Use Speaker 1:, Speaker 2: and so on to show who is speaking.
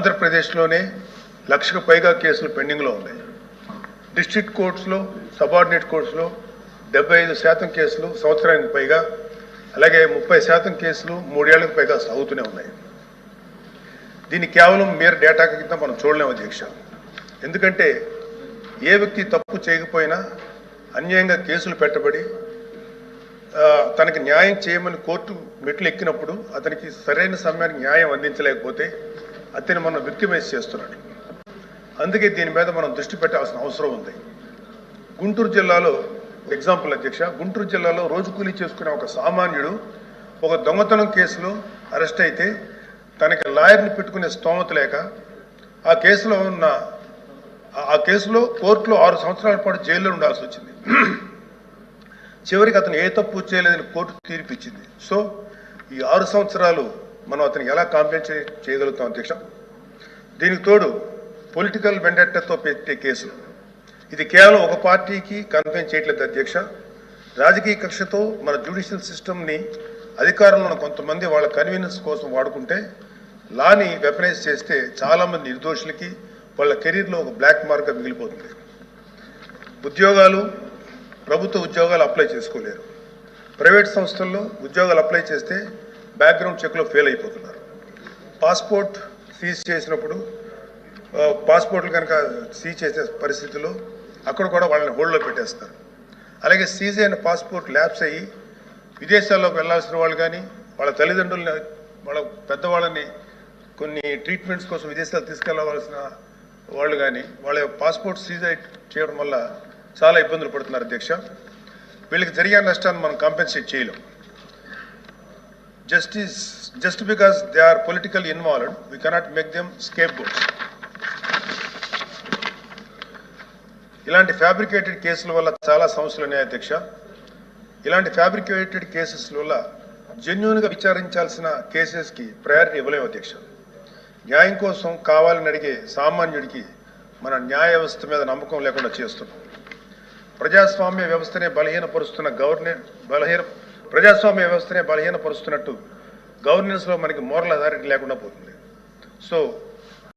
Speaker 1: ఆంధ్రప్రదేశ్లోనే లక్షకు పైగా కేసులు పెండింగ్లో ఉన్నాయి. డిస్ట్రిక్ట్ కోర్ట్స్లో సబార్డినేట్ కోర్ట్స్లో డెబ్బై ఐదు శాతం కేసులు సంవత్సరానికి పైగా అలాగే ముప్పై శాతం కేసులు మూడేళ్ళకు పైగా సాగుతూనే ఉన్నాయి. దీన్ని కేవలం మీరు డేటా కింద మనం చూడలేము అధ్యక్ష. ఎందుకంటే ఏ వ్యక్తి తప్పు చేయకపోయినా అన్యాయంగా కేసులు పెట్టబడి తనకి న్యాయం చేయమని కోర్టు మెట్లు ఎక్కినప్పుడు అతనికి సరైన సమయానికి న్యాయం అందించలేకపోతే అతన్ని మనం విక్టిమైజ్ చేస్తున్నాడు. అందుకే దీని మీద మనం దృష్టి పెట్టాల్సిన అవసరం ఉంది. గుంటూరు జిల్లాలో ఎగ్జాంపుల్ అధ్యక్ష గుంటూరు జిల్లాలో రోజు కూలీ చేసుకునే ఒక సామాన్యుడు ఒక దొంగతనం కేసులో అరెస్ట్ అయితే తనకి లాయర్ని పెట్టుకునే స్తోమత లేక ఆ కేసులో ఉన్న ఆ- ఆ కేసులో కోర్టులో ఆరు సంవత్సరాల పాటు జైల్లో ఉండాల్సి వచ్చింది. చివరికి అతను ఏ తప్పు చేయలేదని కోర్టు తీర్పు ఇచ్చింది. సో ఈ ఆరు సంవత్సరాలు మనం అతనికి ఎలా కాంపెన్సేట్ చేయగలుగుతాం అధ్యక్ష? దీనికి తోడు పొలిటికల్ వెండెట్టతో పెట్టే కేసులు. ఇది కేవలం ఒక పార్టీకి కన్ఫైన్ చేయట్లేదు అధ్యక్ష. రాజకీయ కక్షతో మన జ్యుడిషియల్ సిస్టమ్ని అధికారంలో ఉన్న కొంతమంది వాళ్ళ కన్వీనియన్స్ కోసం వాడుకుంటే లాని వెపనైజ్ చేస్తే చాలామంది నిర్దోషులకి వాళ్ళ కెరీర్లో ఒక బ్లాక్ మార్క్గా మిగిలిపోతుంది. ఉద్యోగాలు ప్రభుత్వ ఉద్యోగాలు అప్లై చేసుకోలేరు. ప్రైవేట్ సంస్థల్లో ఉద్యోగాలు అప్లై చేస్తే బ్యాక్గ్రౌండ్ చెక్లో ఫెయిల్ అయిపోతున్నారు. పాస్పోర్ట్ సీజ్ చేసినప్పుడు పాస్పోర్ట్లు కనుక సీజ్ చేసే పరిస్థితుల్లో అక్కడ కూడా వాళ్ళని హోల్డ్లో పెట్టేస్తారు. అలాగే సీజ్ అయిన పాస్పోర్ట్ ల్యాబ్స్ అయ్యి విదేశాల్లోకి వెళ్ళాల్సిన వాళ్ళు కానీ వాళ్ళ తల్లిదండ్రులని వాళ్ళ పెద్దవాళ్ళని కొన్ని ట్రీట్మెంట్స్ కోసం విదేశాలు తీసుకెళ్ళవలసిన వాళ్ళు కానీ వాళ్ళ పాస్పోర్ట్ సీజ్ చేయడం వల్ల చాలా ఇబ్బందులు పడుతున్నారు అధ్యక్ష. వీళ్ళకి జరిగే నష్టాన్ని మనం కాంపెన్సేట్ చేయలేం. Justice just because they are political involved we cannot make them scapegoats ఇలాంటి ఫ్యాబ్రికేటెడ్ కేసుల వల్ల చాలా సమస్యలు ఉన్నాయి అధ్యక్ష. ఇలాంటి ఫ్యాబ్రికేటెడ్ కేసెస్ వల్ల జెన్యున్గా విచారించాల్సిన కేసెస్కి ప్రయారిటీ ఇవ్వలేము అధ్యక్ష. న్యాయం కోసం కావాలని అడిగే సామాన్యుడికి మన న్యాయ వ్యవస్థ మీద నమ్మకం లేకుండా చేస్తున్నాం. ప్రజాస్వామ్య వ్యవస్థనే బలహీనపరుస్తున్న గవర్నెన్స్ బలహీన ప్రజాస్వామ్య వ్యవస్థనే బలహీనపరుస్తున్నట్టు గవర్నెన్స్లో మనకి మోరల్ అథారిటీ లేకుండా పోతుంది. సో